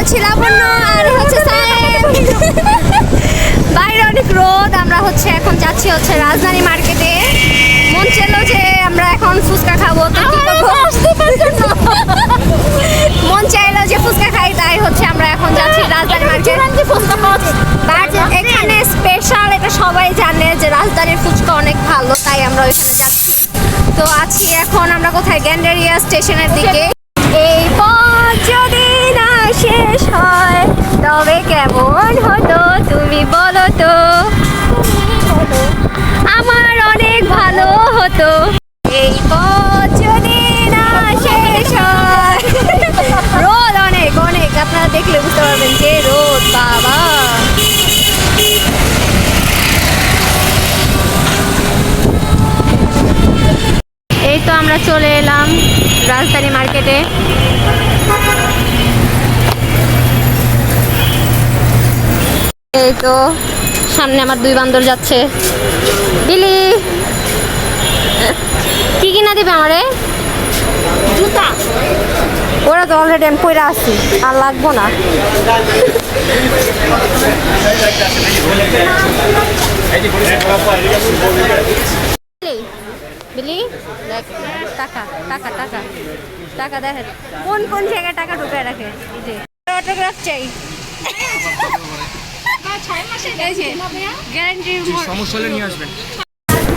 হচ্ছে লাবণ্য আর হচ্ছে বাইরে অনেক রোদ আমরা হচ্ছে এখন যাচ্ছি হচ্ছে রাজধানী মার্কেটে। মন চাইলো যে আমরা এখন ফুচকা খাব তো মন চাইলো যে ফুচকা খাই তাই হচ্ছে আমরা এখন যাচ্ছি রাজধানী মার্কেট। বাট এখানে স্পেশাল এটা সবাই জানে যে রাজধানীর ফুচকা অনেক ভালো তাই আমরা ওইখানে যাচ্ছি। তো আছি এখন আমরা কোথায়? গ্যান্ডারিয়া স্টেশনের দিকে। এই শেষ হয়। তবে কেমন হতো তুমি বলো তো? আমার অনেক ভালো হতো। এই পথ যদি না শেষ হয়। রোদ অনেক অনেক। আপনারা দেখলে বুঝতে পারবেন যে রোদ, বাবা। এই তো আমরা চলে এলাম রাজধানী মার্কেটে। তো সামনে আমার দুই বান্দর যাচ্ছে। বিলি! কি কিনা দিবে আমারে? জুতা। ওরা তো অলরেডি আমি পইরা আছি আর লাগবো না। বিলি, দেখ টাকা টাকা টাকা টাকা দেখেন কোন কোন জায়গায় টাকা ঢুকে রাখে? এই যে। অটোগ্রাফ চাই। সমস্যা হলে নিয়ে আসবেন।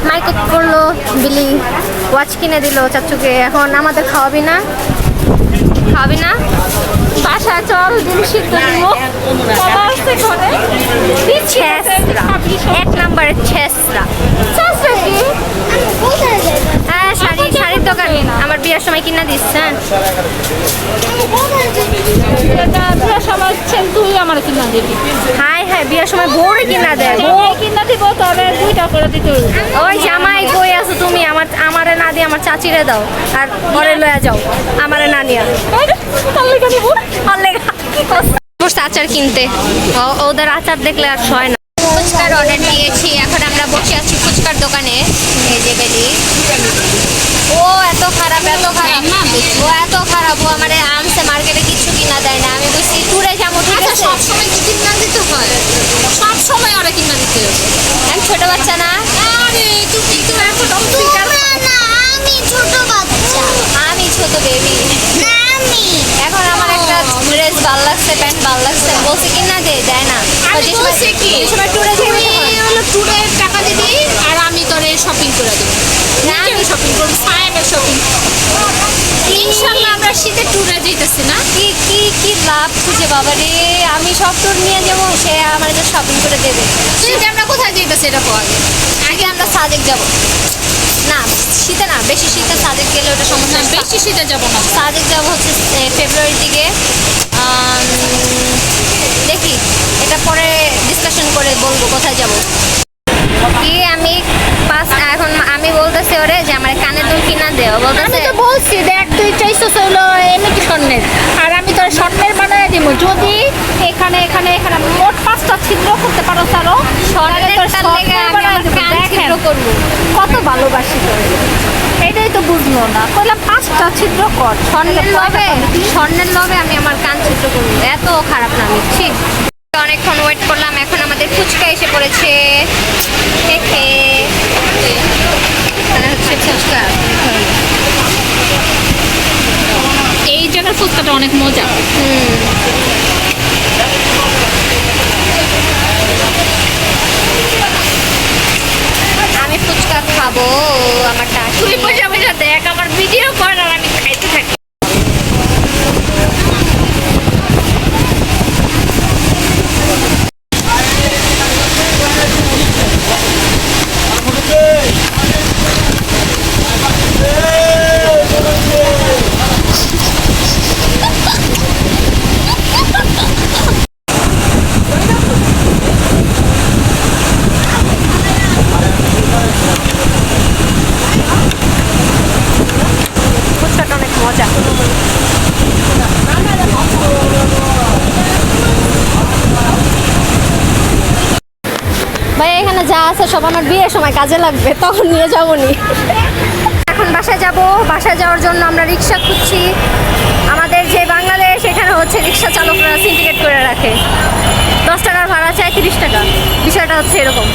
মাইকেট করল বিলি ওয়াচ কিনে দিল চাচুকে। এখন আমাদের খাওয়াবি না? খাওয়াবি না? বাসা চল ডিম সিদ্ধ দিব ছেসরা এক নাম্বারের ছেসরা ছেসরা কি হ্যাঁ শাড়ি শাড়ির দোকান আমার বিয়ের সময় কিনা কিনা হাই হ্যাঁ বিয়ের সময় বউরে কিনা দেয় কিনা দিব তবে দুইটা করে দিতে ওই জামাই কই আছো তুমি? আমার, আমারে না দিয়ে আমার চাচিরে দাও। আর ঘরে লয়া যাও। আমারে না নিয়া। আচার কিনতে। ওদের আচার দেখলে আর হয় না। ফুচকার অর্ডার দিয়েছি। এখন আমরা বসে আছি ফুচকার দোকানে। এই যে বেলি। এত খারাপ এত খারাপ। ও এত খারাপ ও আমারে আনছে মার্কেটে কিছু কিনা দেয় না। আমি বুঝছি ট্যুরে যাব ঠিক আছে? সব সময় কি কিনা দিতে হয়? সব সময় ওরা কিনা দিতে আমি ছোট বাচ্চা না। আরে তুমি তো এখন না আমি ছোট বাচ্চা। আমি ছোট বেবি এখন আমার একটা ড্রেস ভালো লাগছে প্যান্ট ভালো লাগছে। বলছে কি না দে দেয় না। সময়- বলছি কি যে সময় ট্যুরে যাবে তুমি হলো ট্যুরের টাকা দিবি আর আমি তোরে শপিং করে দেবো না। নিজের শপিং করব সাহেবের শপিং ইনশাল্লাহ আমরা শীতে ট্যুরে যেতেছি না। কি কি কি লাভ খুঁজে বাবা রে আমি সব ট্যুর নিয়ে যাব সে আমার যে শপিং করে দেবে। শীতে আমরা কোথায় যেতেছি এটা কো আগে আমরা সাজেক যাব। না শীতে না বেশি শীতে সাজেক গেলে ওটা সমস্যা বেশি শীতে যাব না। সাজেক যাব হচ্ছে ফেব্রুয়ারির দিকে। দেখি এটা পরে ডিসকাশন করে বলব কোথায় যাব। কি আমি পাঁচ এখন আমি বলতেছি ওরে যে আমার কানের দুল আমি তো বলছি দেখ তুই চাইছো হলো এমনি স্বর্ণের? আর আমি তোর স্বর্ণের বানায় দিব যদি এখানে এখানে এখানে মোট পাঁচটা ছিদ্র করতে পারো তারও স্বর্ণের তোর দেখেন। কত ভালোবাসি তোরে। এটাই তো বুঝলো না। কইলাম পাঁচটা ছিদ্র কর। স্বর্ণের লবে স্বর্ণের লবে আমি আমার কান ছিদ্র করব। এত খারাপ না আমি ঠিক অনেকক্ষণ ওয়েট করলাম এখন আমাদের ফুচকা এসে পড়েছে দেখে এখানে হচ্ছে ফুচকা এই জায়গার ফুচকাটা অনেক মজা হুম আমি ফুচকা খাব আমার টাকা তুই বসে বসে দেখ আমার ভিডিও কর আর আমি ভাই, এখানে যা আছে সব আমার বিয়ের সময় কাজে লাগবে, তখন নিয়ে যাব নি এখন বাসায় যাব, বাসায় যাওয়ার জন্য আমরা রিক্সা খুঁজছি। আমাদের যে বাংলাদেশ এখানে হচ্ছে রিক্সা চালকরা সিন্ডিকেট করে রাখে। দশ টাকার ভাড়া চায় তিরিশ টাকা। বিষয়টা হচ্ছে এরকম।